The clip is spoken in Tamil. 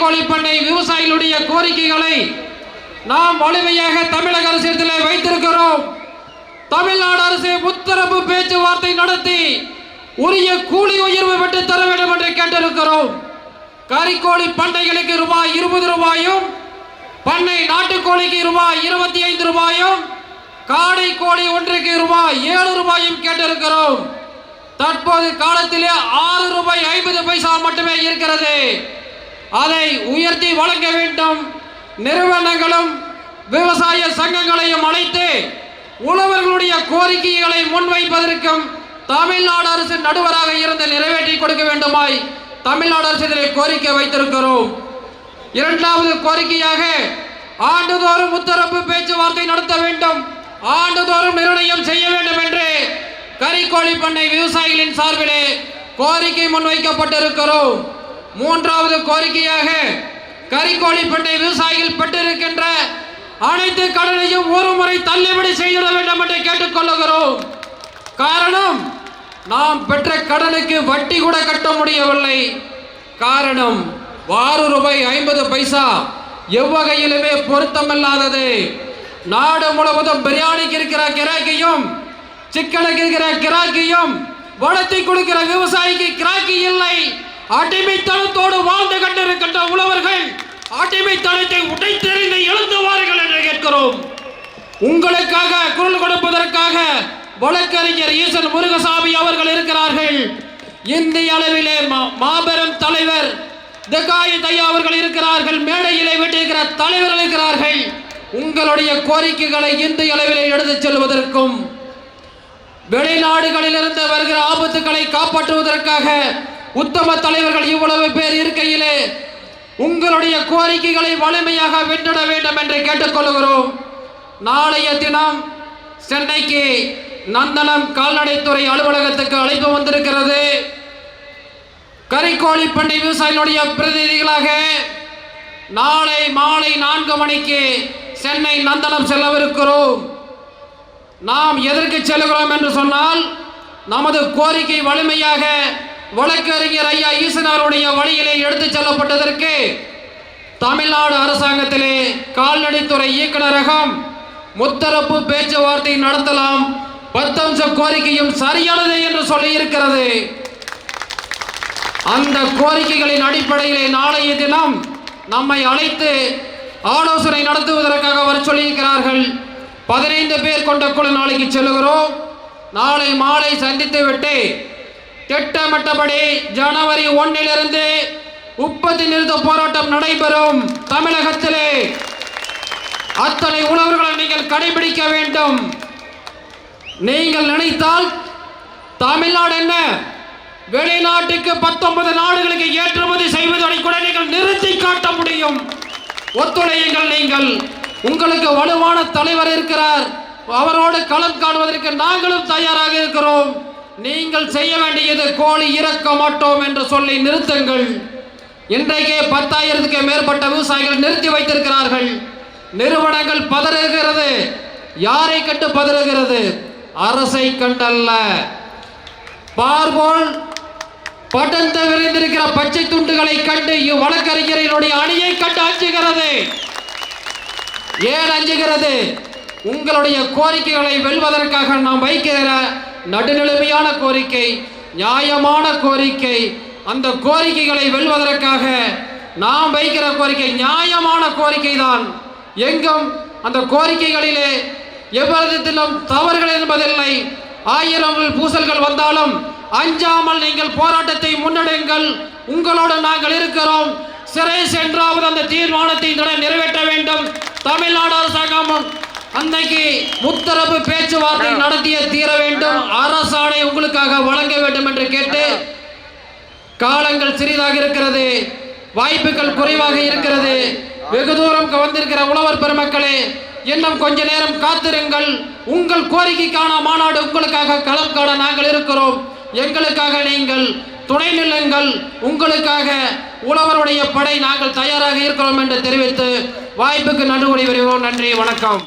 கோழி பண்ணை விவசாயிகளுடைய கோரிக்கைகளை நாம் வலிமையாக தமிழக அரசிடத்தில் வைத்திருக்கிறோம். தமிழ்நாடு அரசு முத்தரப்பு பேச்சுவார்த்தை நடத்தி உரிய கூலி உயர்வு பெற்று தர வேண்டும் என்று கேட்டிருக்கிறோம். கறிக்கோழி பண்ணைகளுக்கு ரூபாய் இருபது ரூபாயும் பண்ணை நாட்டுக்கோழிக்கு ரூபாய் இருபத்தி ஐந்து ரூபாயும் காடை கோழி ஒன்றுக்கு ரூபாய் ஏழு ரூபாயும் கேட்டிருக்கிறோம். தற்போது காலத்திலே ஆறு ரூபாய் ஐம்பது பைசா மட்டுமே இருக்கிறது. அதை உயர்த்தி வழங்க வேண்டும். நிறுவனங்களும் விவசாய சங்கங்களையும் அழைத்து உழவர்களுடைய கோரிக்கைகளை முன்வைப்பதற்கும் தமிழ்நாடு அரசு நடுவராக இருந்து நிறைவேற்றி கொடுக்க வேண்டுமாய் தமிழ்நாடு அரசு இதில் கோரிக்கை வைத்திருக்கிறோம். இரண்டாவது கோரிக்கையாக ஆண்டுதோறும் உத்தரவு பேச்சுவார்த்தை நடத்த வேண்டும். ஆண்டுதோறும் நிர்ணயம் செய்ய வேண்டும் என்று கறிக்கோழி பண்ணை விவசாயிகளின் சார்பிலே கோரிக்கை முன்வைக்கப்பட்டிருக்கிறோம். மூன்றாவது கோரிக்கையாக கறிக்கோழி பண்ணை விவசாயிகள் பெற்றிருக்கின்ற அனைத்து கடனையும் ஒரு முறை தள்ளுபடி செய்திட வேண்டும் என்று கேட்டுக்கொள்ளுகிறோம். காரணம் நாம் பெற்ற கடனுக்கு வட்டி கூட கட்ட முடியவில்லை. காரணம் ஆறு ரூபாய் ஐம்பது பைசா எவ்வகையிலுமே பொருத்தமில்லாதது. நாடு முழுவதும் பிரியாணிக்கு இருக்கிற கிராக்கியும் சிக்கனுக்கு இருக்கிற கிராக்கியும் வளர்த்தி கொடுக்கிற விவசாயிக்கு கிராக்கி இல்லை. அடிமைத்தனத்தோடு வாழ்ந்து கொண்டிருக்கின்ற உழவர்கள் அடிமைத்தனத்தை உடைத்தெறிந்து எழுந்துவார்கள் என்று கேட்கிறோம். உங்களுக்காக குரல் கொடுப்பதற்காக வழக்கறிஞர் ஈசன் முருகசாமி அவர்கள் இருக்கிறார்கள். இந்திய அளவிலே மா- மாபெரும் தலைவர் தகாயி தையா அவர்கள் இருக்கிறார்கள். மேடையிலே விட்டிருக்கிற தலைவர்கள் இருக்கிறார்கள். உங்களுடைய கோரிக்கைகளை இந்திய அளவிலே எடுத்துச் செல்வதற்கும் வெளிநாடுகளிலிருந்து வருகிற ஆபத்துக்களை காப்பாற்றுவதற்காக உத்தம தலைவர்கள் இவ்வளவு பேர் இருக்கையிலே உங்களுடைய கோரிக்கைகளை வலிமையாக வென்றிட வேண்டும் என்று கேட்டுக்கொள்கிறோம். நாளைய தினம் சென்னைக்கு நந்தனம் கால்நடைத்துறை அலுவலகத்துக்கு அழைப்பு வந்திருக்கிறது. கரிக்கோழி பண்ணை விவசாயிகளுடைய பிரதிநிதிகளாக நாளை மாலை நான்கு மணிக்கு சென்னை நந்தனம் செல்லவிருக்கிறோம். நாம் எதற்கு செல்கிறோம் என்று சொன்னால் நமது கோரிக்கை வலிமையாக வழக்கறிஞர் ஐயா ஈசனாருடைய வழியிலே எடுத்துச் செல்லப்பட்டதற்கு தமிழ்நாடு அரசாங்கத்திலே கால்நடைத்துறை இயக்குநரகம் முத்தரப்பு பேச்சுவார்த்தை நடத்தலாம். பத்தம்ச கோரிக்கையும் சரியானது என்று சொல்லி இருக்கிறது அந்த கோரிக்கைகளின் அடிப்படையிலே நாளைய தினம் நம்மை அழைத்து ஆலோசனை நடத்துவதற்காக வர சொல்லியிருக்கிறார்கள். பதினைந்து பேர் கொண்ட குழு நாளைக்கு செல்லுகிறோம். நாளை மாலை சந்தித்து விட்டு திட்டமிட்டபடி ஜனவரி ஒன்னிலிருந்து உற்பத்தி நிறுத்த போராட்டம் நடைபெறும் தமிழகத்திலே. அத்தனை உணவுகளை நீங்கள் கடைபிடிக்க வேண்டும். நீங்கள் நினைத்தால் தமிழ்நாடு என்ன? வெளிநாட்டுக்கு பத்தொன்பது நாடுகளுக்கு ஏற்றுமதி செய்வதை கூட நீங்கள் நிறுத்தி காட்ட முடியும். ஒத்துழையுங்கள் நீங்கள். உங்களுக்கு வலுவான தலைவர் இருக்கிறார். அவரோடு களம் காணுவதற்கு நாங்களும் தயாராக இருக்கிறோம். நீங்கள் செய்ய வேண்டியது கோழி இறக்க மாட்டோம் என்று சொல்லி நிறுத்துங்கள். இன்றைக்கே பத்தாயிரத்துக்கு மேற்பட்ட விவசாயிகள் நிறுத்தி வைத்திருக்கிறார்கள். நிறுவனங்கள் பதறுகிறது. யாரை கண்டு பதறுகிறது? அரசை கண்டல்ல. பார்போல் படர்ந்து விரைந்திருக்கிற பச்சை துண்டுகளை கண்டு இவ்வழக்கறிஞரினுடைய அணியை கண்டு அஞ்சுகிறது. ஏன் அஞ்சுகிறது? உங்களுடைய கோரிக்கைகளை வெல்வதற்காக நாம் வைக்கிற நடுநிலைமையான கோரிக்கை நியாயமான கோரிக்கை அந்த கோரிக்கைகளை வெல்வதற்காக நாம் வைக்கிற கோரிக்கை நியாயமான கோரிக்கை தான் எங்கும் அந்த கோரிக்கைகளிலே எவ்விதத்திலும் தவறுகள் என்பதில்லை. ஆயிரம் பூசல்கள் வந்தாலும் அஞ்சாமல் நீங்கள் போராட்டத்தை முன்னெடுங்கள். உங்களோடு நாங்கள் இருக்கிறோம். சிறை சென்றாவது அந்த தீர்மானத்தை நிறைவேற்ற வேண்டும். தமிழ்நாடு அரசாங்கம் அன்னைக்கு முத்தரப்பு பேச்சுவார்த்தை நடத்திய தீர மக்களுக்காக வழங்க வேண்டும் என்று கேட்டு காலங்கள் சிறிதாக இருக்கிறது வாய்ப்புகள் குறைவாக இருக்கிறது. வெகு தூரம் வந்திருக்கிற உழவர் பெருமக்களே இன்னும் கொஞ்ச நேரம் காத்திருங்கள். உங்கள் கோரிக்கைக்கான மாநாடு உங்களுக்காக களம் காண நாங்கள் இருக்கிறோம். எங்களுக்காக நீங்கள் துணை நிலங்கள் உங்களுக்காக உழவருடைய படை நாங்கள் தயாராக இருக்கிறோம் என்று தெரிவித்து வாய்ப்புக்கு நன்றி வருவோம் நன்றி வணக்கம்.